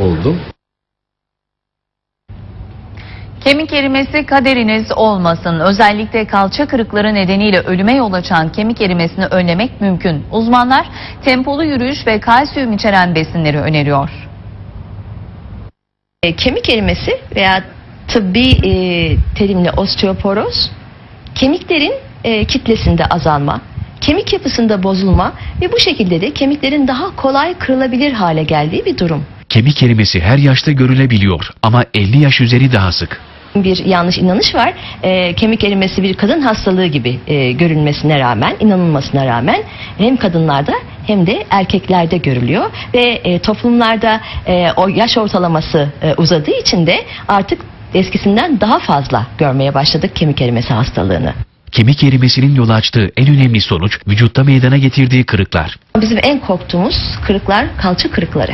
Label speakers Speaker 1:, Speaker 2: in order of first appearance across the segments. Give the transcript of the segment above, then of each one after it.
Speaker 1: oldum.
Speaker 2: Kemik erimesi kaderiniz olmasın. Özellikle kalça kırıkları nedeniyle ölüme yol açan kemik erimesini önlemek mümkün. Uzmanlar tempolu yürüyüş ve kalsiyum içeren besinleri öneriyor.
Speaker 3: E, kemik erimesi veya tıbbi e, terimle osteoporoz kemiklerin e, kitlesinde azalma, kemik yapısında bozulma ve bu şekilde de kemiklerin daha kolay kırılabilir hale geldiği bir durum.
Speaker 4: Kemik erimesi her yaşta görülebiliyor ama 50 yaş üzeri daha sık.
Speaker 3: Bir yanlış inanış var. E, kemik erimesi bir kadın hastalığı gibi e, görünmesine rağmen, inanılmasına rağmen hem kadınlarda hem de erkeklerde görülüyor ve e, toplumlarda e, o yaş ortalaması e, uzadığı için de artık eskisinden daha fazla görmeye başladık kemik erimesi hastalığını.
Speaker 4: Kemik erimesinin yol açtığı en önemli sonuç vücutta meydana getirdiği kırıklar.
Speaker 3: Bizim en korktuğumuz kırıklar kalça kırıkları.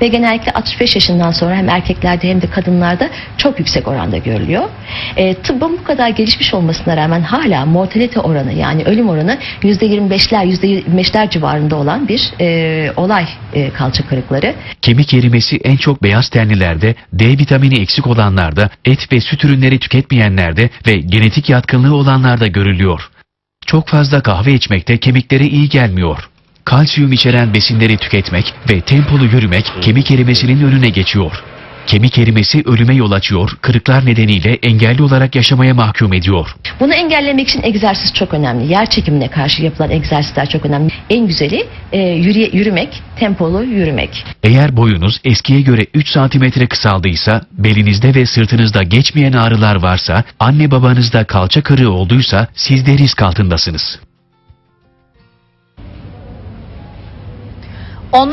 Speaker 3: Ve genellikle 65 yaşından sonra hem erkeklerde hem de kadınlarda çok yüksek oranda görülüyor. E, tıbbın bu kadar gelişmiş olmasına rağmen hala mortalite oranı yani ölüm oranı %25'ler %25'ler civarında olan bir e, olay e, kalça kırıkları.
Speaker 4: Kemik erimesi en çok beyaz tenlilerde, D vitamini eksik olanlarda, et ve süt ürünleri tüketmeyenlerde ve genetik yatkınlığı olanlarda görülüyor. Çok fazla kahve içmek de kemiklere iyi gelmiyor. Kalsiyum içeren besinleri tüketmek ve tempolu yürümek kemik erimesinin önüne geçiyor. Kemik erimesi ölüme yol açıyor, kırıklar nedeniyle engelli olarak yaşamaya mahkum ediyor.
Speaker 3: Bunu engellemek için egzersiz çok önemli. Yer çekimine karşı yapılan egzersizler çok önemli. En güzeli e, yürüye- yürümek, tempolu yürümek.
Speaker 4: Eğer boyunuz eskiye göre 3 santimetre kısaldıysa, belinizde ve sırtınızda geçmeyen ağrılar varsa, anne babanızda kalça kırığı olduysa siz de risk altındasınız. onlar